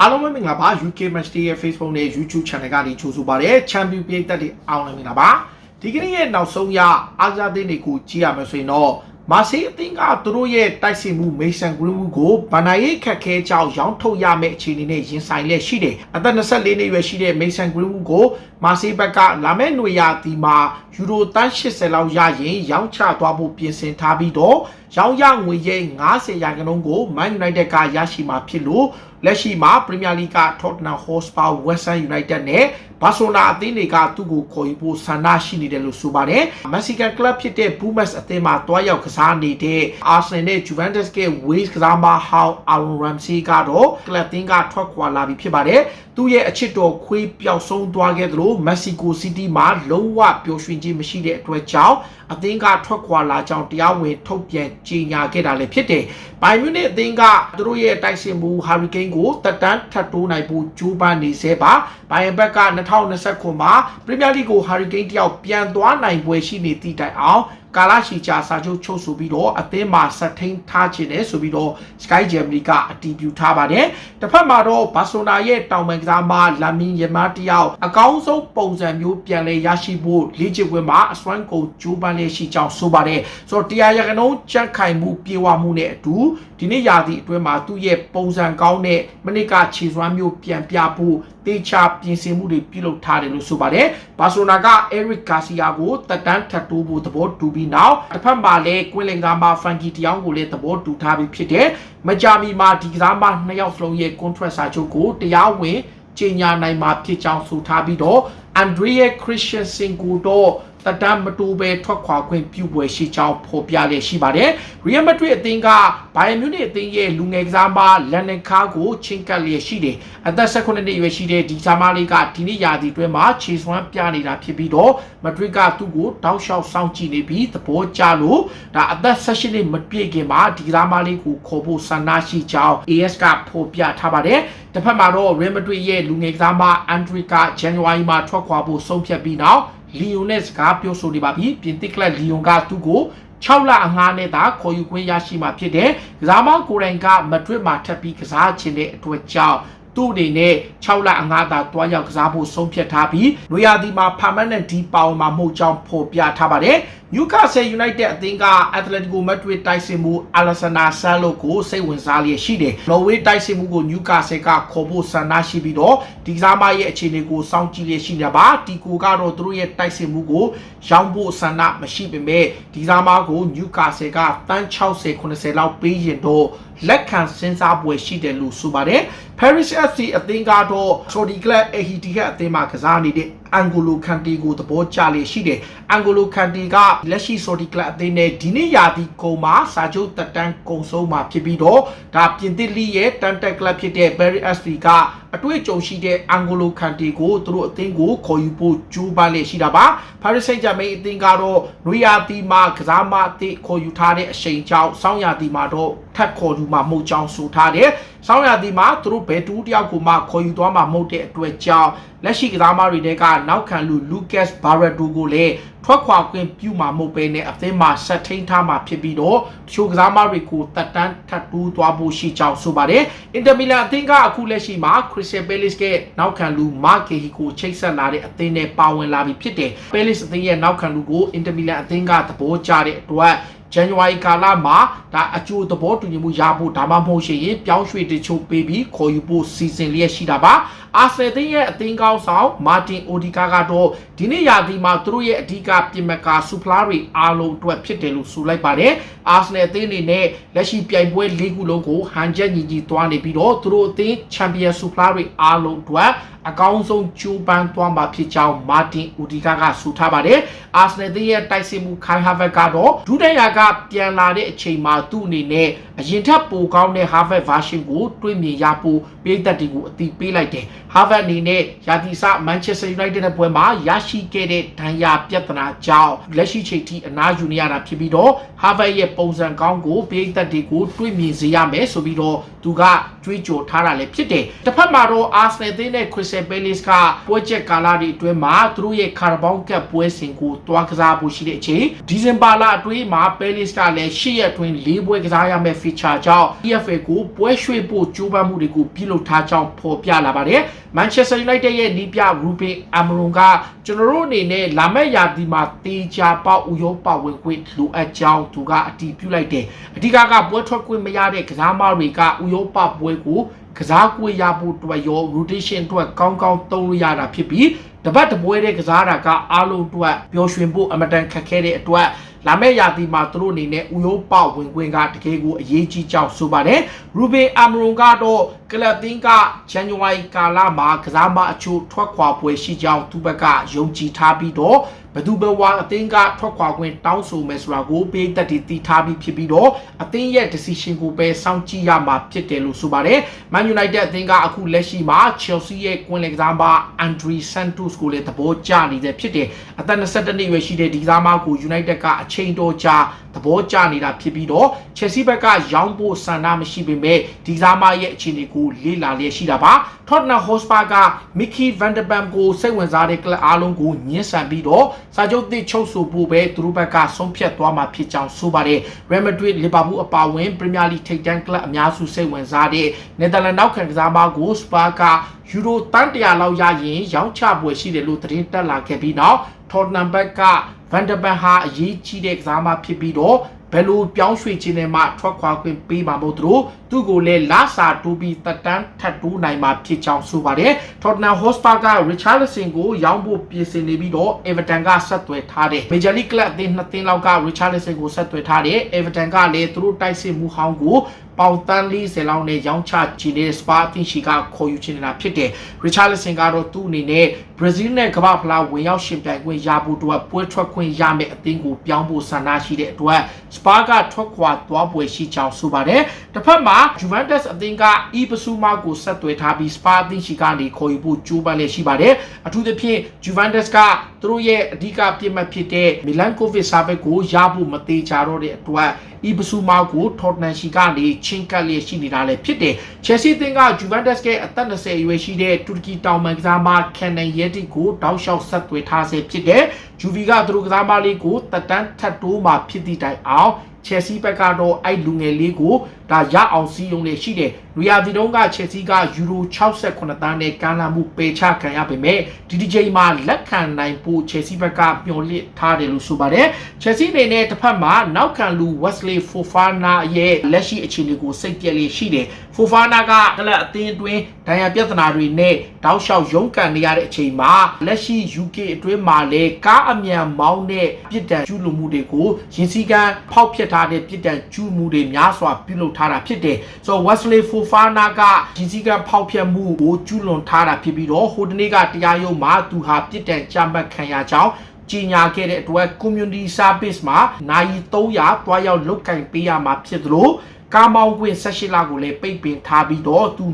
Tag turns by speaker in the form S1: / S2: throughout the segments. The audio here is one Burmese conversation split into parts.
S1: အားလုံးပဲမင်္ဂလာပါ UK Match Day ရဲ့ Facebook နဲ့ YouTube Channel ကနေကြိုဆိုပါရစေ။ Champion ပြည်သက်တွေအားလုံးမင်္ဂလာပါ။ဒီကနေ့ရဲ့နောက်ဆုံးရအာဇာတိတွေကိုကြည့်ရမယ်ဆိုရင်တော့မာဆေးအသင်းကသူတို့ရဲ့တိုက်စစ်မှုမေဆန်ဂရင်းဝူကိုဗန်နာရေးခက်ခဲကြောင်းရောင်းထုတ်ရမယ့်အခြေအနေနဲ့ရင်ဆိုင်လက်ရှိတယ်။အသက်24နှစ်အရွယ်ရှိတဲ့မေဆန်ဂရင်းဝူကိုမာဆေးဘက်ကလာမယ့်ຫນွေရာသီမှာယူရိုတန်း80လောက်ရရင်ရောင်းချသွားဖို့ပြင်ဆင်ထားပြီးတော့ရောင်းရငွေရဲ့90ရာခိုင်နှုန်းကို Man United ကရရှိမှာဖြစ်လို့လက်ရှိမှာ Premier League က Tottenham Hotspur, West Ham United နဲ့ Barcelona အသင်းတွေကသူ့ကိုခေါ်ယူဖို့ဆန္ဒရှိနေတယ်လို့ဆိုပါတယ်။ Mexican club ဖြစ်တဲ့ Pumas အသင်းမှာတွားရောက်ကစားနေတဲ့ Arsenal နဲ့ Juventus က Wales ကစားမဟောင်း Aaron Ramsey ကတော့ club အသင်းကထွက်ခွာလာပြီဖြစ်ပါတယ်။သူ့ရဲ့အချစ်တော်ခွေးပျောက်ဆုံးသွားခဲ့သလို Mexico City မှာလုံးဝပျော်ရွှင်ခြင်းမရှိတဲ့အတွက်ကြောင့်အသင်းကထွက်ခွာလာကြောင်းတရားဝင်ထုတ်ပြန်ကြေညာခဲ့တာလည်းဖြစ်တယ်။ဘိုင်မြူနစ်အသင်းကသူတို့ရဲ့တိုက်စစ်မှု Hurricane ကိုတက်တန်းထပ်တိုးနိုင်ဖို့ကြိုးပမ်းနေစေပါ။ဘိုင်ယန်ဘက်က2029မှာ Premier League ကို Hurricane တယောက်ပြန်သွားနိုင်ပွဲရှိနေသည့်တိုင်အောင် ကာလာရှီချာစာချုပ်ချုပ်ဆိုပြီးတော့အသင်းမှာဆက်ထိန်ထားခြင်းနဲ့ဆိုပြီးတော့ Sky Germany ကအတည်ပြုထားပါတယ်။တစ်ဖက်မှာတော့ဘာဆိုနာရဲ့တောင်ပန်ကစားမလာမင်ယမာတယောက်အကောင်းဆုံးပုံစံမျိုးပြန်လည်ရရှိဖို့လေ့ကျင့်ပွဲမှာအစွမ်းကုန်ကြိုးပမ်းလေးရှိကြောင်းဆိုပါတယ်။ဆိုတော့တရားရကနှုံးကြက်ခိုင်မှုပြေဝမှုနဲ့အတူဒီနေ့ရာသီအတွင်းမှာသူ့ရဲ့ပုံစံကောင်းတဲ့မနစ်ကခြေစွမ်းမျိုးပြန်ပြဖို့ တေချာပြင်ဆင်မှုတွေပြုလုပ်ထားတယ်လို့ဆိုပါတယ်။ဘာဆိုနာက Eric Garcia ကိုတက်တန်းထပ်တိုးဖို့သဘောတူပြီးနောက်တစ်ဖက်မှာလည်းကွင်းလင်ကမ်းမှာ Frankie တယောက်ကိုလည်းသဘောတူထားပြီးဖြစ်တယ်။မကြာမီမှာဒီကစားမနှစ်ယောက်စလုံးရဲ့ contract စာချုပ်ကိုတရားဝင်ကြေညာနိုင်မှာဖြစ်ကြောင်းဆိုထားပြီးတော့ Andrea Christensen ကိုတော့ တတမ်းမတူပဲထွက်ခွာခွင့်ပြုပွဲရှိကြောင်းဖော်ပြလျက်ရှိပါတယ်။ Real Madrid အသင်းက Bayern Munich အသင်းရဲ့လူငယ်ကစားမလန်နန်ခါကိုချင်းကပ်လျက်ရှိတယ်။အသက်18နှစ်အရွယ်ရှိတဲ့ဒီချာမလေးကဒီနေ့ရာသီအတွင်းမှာခြေစွမ်းပြနေတာဖြစ်ပြီးတော့ Madrid ကသူ့ကိုတောက်လျှောက်စောင့်ကြည့်နေပြီးသဘောကျလို့ဒါအသက်18နှစ်မပြည့်ခင်မှာဒီကစားမလေးကိုခေါ်ဖို့ဆန္ဒရှိကြောင်း AS ကဖော်ပြထားပါတယ်။တစ်ဖက်မှာတော့ Real Madrid ရဲ့လူငယ်ကစားမ Andriy က January မှာထွက်ခွာဖို့ဆုံးဖြတ်ပြီးနောက် လီယိုနဲ့စကားပြောဆိုနေပါပြီပြင်သစ်ကလပ်လီယွန်ကသူ့ကို6လအငှားနဲ့သာခေါ်ယူခွင့်ရရှိမှာဖြစ်တယ်။ကစားမကိုရိုင်ကမဒရစ်မှာထပ်ပြီးကစားချင်တဲ့အတွက်ကြောင့်သူ့အနေနဲ့6လအငှားသာတွားရောက်ကစားဖို့ဆုံးဖြတ်ထားပြီးနွေရာသီမှာ permanent ဒီပေါင်မှာမဟုတ်ကြောင်းဖော်ပြထားပါတယ်။ Newcastle United အသင်းက Atletico Madrid တိုက်စစ်မှု Alessandro Salo ကိုစိတ်ဝင်စားလျက်ရှိတယ်။ Norway တိုက်စစ်မှုကို Newcastle ကခေါ်ဖို့ဆန္ဒရှိပြီးတော့ဒီကစားမရဲ့အခြေအနေကိုစောင့်ကြည့်လျက်ရှိနေတာပါ။တီကိုကတော့သူတို့ရဲ့တိုက်စစ်မှုကိုရောင်းဖို့ဆန္ဒမရှိပေမဲ့ဒီကစားမကို Newcastle ကတန်း60 80လောက်ပေးရင်တော့လက်ခံစဉ်းစားပွဲရှိတယ်လို့ဆိုပါတယ်။ Paris FC အသင်းကတော့ Saudi Club Etihad အသင်းမှာကစားနေတဲ့အန်ဂိုလိုခန်တီကိုသဘောကျလေရှိတယ်။အန်ဂိုလိုခန်တီကလက်ရှိ Saudi Club အသင်းနဲ့ဒီနေ့ရာသီကုန်မှာစာချုပ်တက်တန်းကုန်ဆုံးမှာဖြစ်ပြီးတော့ဒါပြင်သစ်လီရဲ့တန်တက်ကလပ်ဖြစ်တဲ့ Paris FC ကအတွေ့အကြုံရှိတဲ့အန်ဂိုလိုခန်တီကိုသူတို့အသင်းကိုခေါ်ယူဖို့ကြိုးပမ်းလေရှိတာပါ။ Paris Saint-Germain အသင်းကတော့နွေရာသီမှာကစားမအသစ်ခေါ်ယူထားတဲ့အချိန်ကြောင့်စောင်းရာသီမှာတော့ထပ်ခေါ်ယူမှာမဟုတ်ကြောင်းဆိုထားတယ်။ဆောင်းရာသီမှာသူတို့ဘယ်တူးတယောက်ကိုမှခေါ်ယူသွားမှာမဟုတ်တဲ့အတွက်ကြောင့်လက်ရှိကစားမတွေတဲကနောက်ခံလူ Lucas Barreto ကိုလည်းထွက်ခွာခွင့်ပြုမှာမဟုတ်ဘဲနဲ့အသင်းမှာဆက်ထိန်ထားမှာဖြစ်ပြီးတော့တချို့ကစားမတွေကိုတက်တန်းထပ်တူးသွားဖို့ရှိကြောင်းဆိုပါတယ်။ Inter Milan အသင်းကအခုလက်ရှိမှာ Crystal Palace ကနောက်ခံလူ Mark Cahill ကိုချိတ်ဆက်လာတဲ့အသင်းနဲ့ပါဝင်လာပြီဖြစ်တယ်။ Palace အသင်းရဲ့နောက်ခံလူကို Inter Milan အသင်းကသဘောကျတဲ့အတွက် January ကာလမှာဒါအကျိုးသဘောတူညီမှုရဖို့ဒါမှမဟုတ်ရှင်ပြောင်းရွှေ့တချို့ပေးပြီးခေါ်ယူဖို့စီစဉ်လျက်ရှိတာပါအာဆယ်တင်းရဲ့အသင်းကောင်းဆောင်မာတင်အိုဒီကာကတော့ဒီနေ့ရာသီမှာသူတို့ရဲ့အဓိကပြင်မကာဆူဖလာတွေအားလုံးအတွက်ဖြစ်တယ်လို့ဆိုလိုက်ပါတယ်အာဆနယ်အသင်းအနေနဲ့လက်ရှိပြိုင်ပွဲ၄ခုလုံးကိုဟန်ချက်ညီညီသွားနေပြီးတော့သူတို့အသင်းချန်ပီယံဆူဖလာတွေအားလုံးအတွက် အကောင်းဆုံးကြိုးပမ်းသွားမှာဖြစ်ကြောင်းမာတင်အိုဒီကာကဆိုထားပါတယ်အာဆနယ်ရဲ့တိုက်စစ်မှုခိုင်ဟာဗတ်ကတော့ဒုတိယကပြန်လာတဲ့အချိန်မှာသူ့အနေနဲ့အရင်ထက်ပိုကောင်းတဲ့ Harvard version ကို တွေ့မြင်ရဖို့ပြည်သက်တွေကိုအတိပေးလိုက်တယ် Harvard အနေနဲ့ယာတီစ Manchester United နဲ့ပွဲမှာရရှိခဲ့တဲ့ဒဏ်ရာပြဿနာကြောင့်လက်ရှိချိန်ထိအနားယူနေရတာဖြစ်ပြီးတော့ Harvard ရဲ့ပုံစံကောင်းကိုပြည်သက်တွေကိုတွေ့မြင်စေရမယ်ဆိုပြီးတော့သူကကြကြွေးကြော်ထားတာလည်းဖြစ်တယ်တစ်ဖက်မှာတော့ Arsenal အသင်းနဲ့ Crystal Palace ကပွဲချက်ကာလတွေအတွင်းမှာသူတို့ရဲ့ Carabao Cup ပွဲစဉ်ကိုတွားကစားဖို့ရှိတဲ့အချိန်ဒီဇင်ဘာလအတွင်းမှာ Palace ကလည်း၈ရက်အတွင်း၄ပွဲကစားရမယ့် feature ကြောင့် EFL ကိုပွဲရွှေ့ဖို့ကြိုးပမ်းမှုတွေကိုပြုလုပ်ထားကြောင်းဖော်ပြလာပါတယ် Manchester United ရဲ့နီးပြ Ruben Amorim ကကျွန်တော်တို့အနေနဲ့လာမယ့်ရာသီမှာတေချာပေါဥရောပဝင်ခွင့်လိုအပ်ကြောင်းသူကအတည်ပြုလိုက်တယ်အဓိကကပွဲထွက်ခွင့်မရတဲ့ကစားမတွေကဥရောပပွဲကိုကစားကွေးရဖို့အတွက်ရော rotation အတွက်ကောင်းကောင်းသုံးလို့ရတာဖြစ်ပြီး တပတ်တပွဲတဲ့ကစားတာကအားလုံးအတွက်ပျော်ရွှင်ဖို့အမတန်ခက်ခဲတဲ့အတွက်လာမယ့်ရာသီမှာသူတို့အနေနဲ့ဥရောပဝင်ခွင့်ကတကယ်ကိုအရေးကြီးကြောင်းဆိုပါတယ်ရူဘင်အမရွန်ကတော့ကလပ်တင်းကဇန်နဝါရီကာလမှာကစားမအချို့ထွက်ခွာပွဲရှိကြောင်းသူဘက်ကယုံကြည်ထားပြီးတော့ဘယ် သူဘဝအသင်းကထွက်ခွာခွင့်တောင်းဆိုမယ်ဆိုတာကိုပေးသက်တည်တည်ထားပြီးဖြစ်ပြီးတော့အသင်းရဲ့ decision ကိုပဲစောင့်ကြည့်ရမှာဖြစ်တယ်လို့ဆိုပါတယ် Man United အသင်းကအခုလက်ရှိမှာ Chelsea ရဲ့ကွင်းလယ်ကစားမ Andre Santos ကိုလည်းသဘောကျနေတဲ့ဖြစ်တယ်အသက်22နှစ်အရွယ်ရှိတဲ့ဒီကစားမကို United ကအချိန်တော်ကြာသဘောကျနေတာဖြစ်ပြီးတော့ Chelsea ဘက်ကရောင်းဖို့ဆန္ဒမရှိပေမဲ့ဒီကစားမရဲ့အခြေအနေကိုလေ့လာလျက်ရှိတာပါ Tottenham Hotspur က Mickey van der Bam ကိုစိတ်ဝင်စားတဲ့ကလပ်အားလုံးကိုညှင်းဆန်ပြီးတော့စာချုပ်သစ်ချုပ်ဆိုဖို့ပဲသူတို့ဘက်ကဆုံးဖြတ်သွားမှာဖြစ်ကြောင်းဆိုပါတယ် Real Madrid Liverpool အပါအဝင် Premier League ထိပ်တန်းကလပ်အများစုစိတ်ဝင်စားတဲ့ Netherlands နောက်ခံကစားမကို Spur ကယူရိုတန်တရာလောက်ရရင်ရောင်းချပွဲရှိတယ်လို့သတင်းတက်လာခဲ့ပြီးနောက် Tottenham ဘက်က Van der Bam ဟာအရေးကြီးတဲ့ကစားမဖြစ်ပြီးတော့ ဘယ်လိုပြောင်းရွှေ့ခြင်းနဲ့မှထွက်ခွာခွင့်ပေးမှာမဟုတ်သူတို့သူ့ကိုလည်းလာစာတူပြီးတက်တန်းထပ်တူးနိုင်မှာဖြစ်ကြောင်းဆိုပါတယ် Tottenham Hotspur က Richarlison ကိုရောင်းဖို့ပြင်ဆင်နေပြီးတော့ Everton ကဆက်သွယ်ထားတယ် Major League Club အသင်းနှစ်သင်းလောက်က Richarlison ကိုဆက်သွယ်ထားတယ် Everton ကလည်းသူတို့တိုက်စစ်မှုဟောင်းကို ပေါင်တန်း40လောက်နဲ့ရောင်းချချီနေတဲ့ Spa အသင်းရှိကခေါ်ယူချင်နေတာဖြစ်တယ်။ Richarlison ကတော့သူ့အနေနဲ့ Brazil နဲ့ကမ္ဘာဖလားဝင်ရောက်ရှင်ပြိုင်ခွင့်ရဖို့အတွက်ပွဲထွက်ခွင့်ရမယ့်အသင်းကိုပြောင်းဖို့ဆန္ဒရှိတဲ့အတွက် Spa ကထွက်ခွာသွားပွဲရှိကြောင်းဆိုပါတယ်။တစ်ဖက်မှာ Juventus အသင်းက E ပစုမာကိုဆက်သွယ်ထားပြီး Spa အသင်းရှိကနေခေါ်ယူဖို့ကြိုးပမ်းလည်းရှိပါတယ်။အထူးသဖြင့် Juventus ကသူတို့ရဲ့အဓိကပြစ်မှတ်ဖြစ်တဲ့ Milankovic Savic ကိုရဖို့မသေးချတော့တဲ့အတွက် ဤပစုမာကိုထော်တနန်ရှိကနေချင်းကပ်လျက်ရှိနေတာလည်းဖြစ်တယ်။ Chelsea အသင်းက Juventus ရဲ့အသက်20အရွယ်ရှိတဲ့တူရကီတောင်ပန်ကစားမ Kenan Yedlin ကိုတောက်လျှောက်ဆက်သွယ်ထားဆဲဖြစ်တယ်။ Juve ကသူတို့ကစားမလေးကိုတက်တန်းထပ်တိုးမှဖြစ်သည့်တိုင်အောင် Chelsea ဘက်ကတော့အဲ့လူငယ်လေးကို ဒါရအောင်စီးရုံနဲ့ရှိတယ်။လူရဒီတုန်းက Chelsea ကယူရို68တန်းနဲ့ကမ်းလှမ်းမှုပယ်ချခံရပေမဲ့ဒီဒီချိန်မှာလက်ခံနိုင်ဖို့ Chelsea ဘက်ကမျှော်လင့်ထားတယ်လို့ဆိုပါတယ်။ Chelsea အနေနဲ့တစ်ဖက်မှာနောက်ခံလူ Wesley Fofana ရဲ့လက်ရှိအခြေအနေကိုစိတ်ပြက်လေးရှိတယ်။ Fofana ကကလပ်အသင်းအတွင်းဒဏ်ရာပြဿနာတွေနဲ့တောက်လျှောက်ရုန်းကန်နေရတဲ့အချိန်မှာလက်ရှိ UK အတွင်းမှာလည်းကားအမြန်မောင်းတဲ့ပြစ်ဒဏ်ကျူးလွန်မှုတွေကိုရင်စည်းကမ်းဖောက်ဖျက်ထားတဲ့ပြစ်ဒဏ်ကျူးမှုတွေများစွာပြုလုပ်ထားတာဖြစ်တယ်။ဆိုတော့ Wesley Fofana ကရင်စည်းကမ်းဖောက်ဖျက်မှုကိုကျူးလွန်ထားတာဖြစ်ပြီးတော့ဟိုတနေ့ကတရားရုံးမှာသူဟာပြစ်ဒဏ်ချမှတ်ခံရကြောင်းကြီးညာခဲ့တဲ့အတွက် community service မှာနိုင်300တွားရောက်လုတ်ကင်ပေးရမှာဖြစ်သလိုကားမောင်းခွင့်16လကိုလည်းပိတ်ပင်ထားပြီးတော့သူ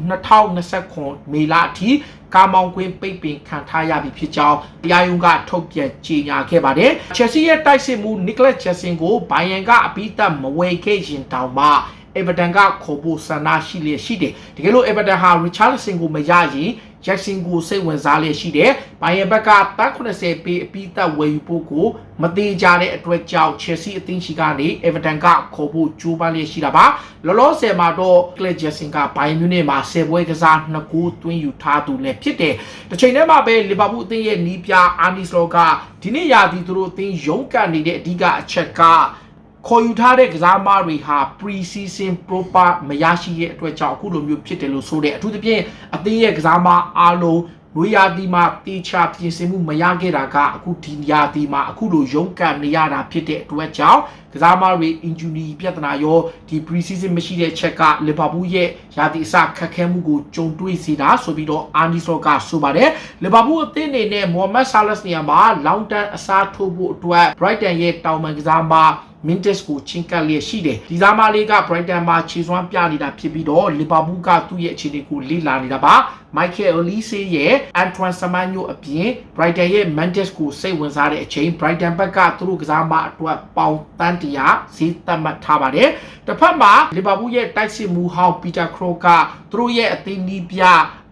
S1: 2029မေလအထိကားမောင်းခွင့်ပိတ်ပင်ခံထားရပြီဖြစ်ကြောင်းတရားရုံးကထုတ်ပြန်ကြေညာခဲ့ပါတယ်။ Chelsea ရဲ့တိုက်စစ်မှု Nicholas Jackson ကိုဘိုင်ယန်ကအပိသက်မဝယ်ခဲ့ရင်တောင်မှ Everton ကခေါ်ဖို့ဆန္ဒရှိလျက်ရှိတယ်။တကယ်လို့ Everton ဟာ Richarlison ကိုမရရင် Jackson ကိုစိတ်ဝင်စားလျက်ရှိတယ်။ဘိုင်ယန်ဘက်ကတန်း80ပေးအပိသက်ဝယ်ယူဖို့ကိုမသေးကြတဲ့အတွက်ကြောင့် Chelsea အသင်းရှိကနေ Everton ကခေါ်ဖို့ကြိုးပမ်းလျက်ရှိတာပါ။လောလောဆယ်မှာတော့ Clay Jackson ကဘိုင်မြူနစ်မှာ10ပွဲကစား2ဂိုးသွင်းယူထားသူလည်းဖြစ်တယ်။တစ်ချိန်တည်းမှာပဲ Liverpool အသင်းရဲ့နီးပြ Arne Slot ကဒီနေ့ရာသီသူတို့အသင်းရုန်းကန်နေတဲ့အဓိကအချက်က ခေါ်ယူထားတဲ့ကစားမတွေဟာ pre-season proper မရရှိတဲ့အတွက်ကြောင့်အခုလိုမျိုးဖြစ်တယ်လို့ဆိုတဲ့အထူးသဖြင့်အသင်းရဲ့ကစားမအားလုံးနွေရာသီမှာတေချာပြင်ဆင်မှုမရခဲ့တာကအခုဒီရာသီမှာအခုလိုရုန်းကန်နေရတာဖြစ်တဲ့အတွက်ကြောင့်ကစားမတွေ injury ပြဿနာရောဒီ pre-season မရှိတဲ့ချက်ကလီဗာပူးရဲ့ရာသီအစခက်ခဲမှုကိုကြုံတွေ့စေတာဆိုပြီးတော့အာနီဆော့ကဆိုပါတယ်လီဗာပူးအသင်းအနေနဲ့မိုဟာမက်ဆာလက်စ်နေရာမှာ long term အစားထိုးဖို့အတွက် Brighton ရဲ့တောင်ပန်ကစားမ Mintes ကိုချင်းကပ်လျက်ရှိတယ်ဒီစားမလေးက Brighton မှာခြေစွမ်းပြနေတာဖြစ်ပြီးတော့ Liverpool ကသူ့ရဲ့အခြေအနေကိုလေ့လာနေတာပါ Michael Olise ရဲ့ Antoine Semenyo အပြင် Brighton ရဲ့ Mendes ကိုစိတ်ဝင်စားတဲ့အချိန် Brighton ဘက်ကသူတို့ကစားမအတွက်ပေါင်တန်းတရာဈေးသတ်မှတ်ထားပါတယ်။တစ်ဖက်မှာ Liverpool ရဲ့တိုက်စစ်မှုဟောင်း Peter Crouch ကသူတို့ရဲ့အသင်းနီးပြ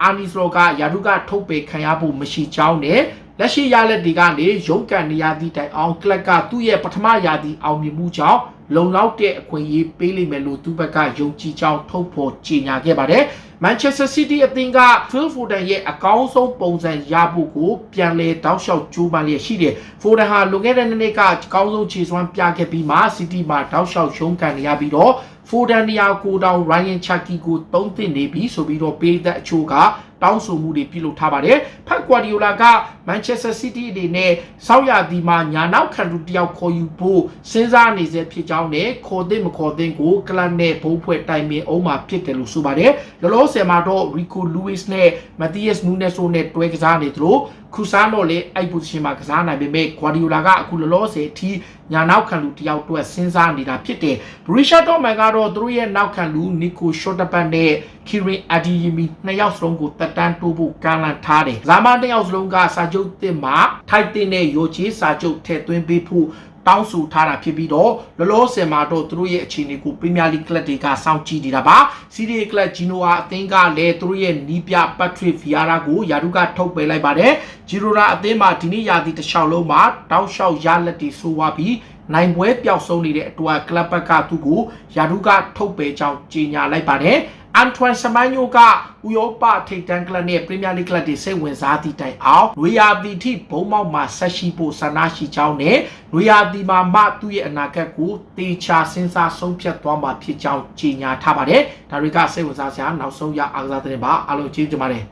S1: Arne Slot ကယာဒုကထုတ်ပေခံရဖို့မရှိကြောင်းနဲ့ လက်ရှိရလက်တွေကနေရုန်းကန်နေရသည့်တိုင်အောင်ကလပ်ကသူ့ရဲ့ပထမရာသီအောင်မြင်မှုကြောင့်လုံလောက်တဲ့အခွင့်အရေးပေးလိမ့်မယ်လို့သူ့ဘက်ကယုံကြည်ကြောင်းထုတ်ဖော်ကြေညာခဲ့ပါတယ်။ Manchester City အသင်းက Phil Foden ရဲ့အကောင်းဆုံးပုံစံရဖို့ကိုပြန်လဲတောက်လျှောက်ကြိုးပမ်းလျက်ရှိတယ်။ Foden ဟာလွန်ခဲ့တဲ့နှစ်နှစ်ကအကောင်းဆုံးခြေစွမ်းပြခဲ့ပြီးမှ City မှာတောက်လျှောက်ရှုံးကန်နေရပြီးတော့ Foden နေရာကိုတောင် Ryan Cherky ကိုတုံးတင်နေပြီဆိုပြီးတော့ပေးတဲ့အချို့က တောင်းဆိုမှုတွေပြုလုပ်ထားပါတယ်။ဖက်ကွာဒီယိုလာက Manchester City အနေနဲ့စောက်ရသည်မှာညာနောက်ခံသူတယောက်ခေါ်ယူဖို့စဉ်းစားနေစေဖြစ်ကြောင်းနဲ့ခေါ်တဲ့မခေါ်တဲ့ကိုကလပ်နဲ့ဘုံဖွဲ့တိုင်ပင်အောင်မှာဖြစ်တယ်လို့ဆိုပါတယ်။လောလောဆယ်မှာတော့ Rico Lewis နဲ့ Matthias Nunes တို့နဲ့တွဲကစားနေသလို ခူဆန်တော့လေအဲ့ position မှာကစားနိုင်ပေမဲ့ Guardiola ကအခုလောလောဆယ်အထိညာနောက်ခံလူတယောက်အတွက်စဉ်းစားနေတာဖြစ်တယ်။ Borussia Dortmund ကတော့သူတို့ရဲ့နောက်ခံလူ Nico Schlotterbeck နဲ့ Kirin Adeyemi နှစ်ယောက်စလုံးကိုတက်တန်းတိုးဖို့ကမ်းလှမ်းထားတယ်။ဇာမန်တစ်ယောက်စလုံးကစာချုပ်တစ်မှာထိုက်တင်တဲ့ရိုချေးစာချုပ်ထည့်သွင်းပေးဖို့ တောင်းဆိုထားတာဖြစ်ပြီးတော့လောလောဆယ်မှာတော့သူတို့ရဲ့အခြေအနေကိုပရီးမီယာလိကလပ်တွေကစောင့်ကြည့်နေတာပါစီးရီးကလပ်ဂျီနိုအာအသင်းကလည်းသူတို့ရဲ့နီးပြပတ်ထရစ်ဗီယာရာကိုယာဒုကထုတ်ပယ်လိုက်ပါတယ်ဂျီရိုရာအသင်းမှာဒီနေ့ရာသီတစ်လျှောက်လုံးမှာတောက်လျှောက်ရလက်တွေဆိုးသွားပြီးနိုင်ပွဲပျောက်ဆုံးနေတဲ့အတွက်ကလပ်ဘက်ကသူ့ကိုယာဒုကထုတ်ပယ်ကြောင်းကြေညာလိုက်ပါတယ် အန်ထွန်ဆမိုင်းညိုကဥရောပထိပ်တန်းကလပ်နဲ့ပရီးမီယာလိကလပ်တွေစိတ်ဝင်စားသည့်တိုင်အောင်နွေရာသီထိဘုံမောက်မှာဆက်ရှိဖို့ဆန္ဒရှိကြောင်းနဲ့နွေရာသီမှာမှသူ့ရဲ့အနာဂတ်ကိုတေချာစဉ်းစားဆုံးဖြတ်သွားမှာဖြစ်ကြောင်းကြေညာထားပါတယ်ဒါတွေကစိတ်ဝင်စားစရာနောက်ဆုံးရအားကစားသတင်းပါအားလုံးကျေးဇူးတင်ပါတယ်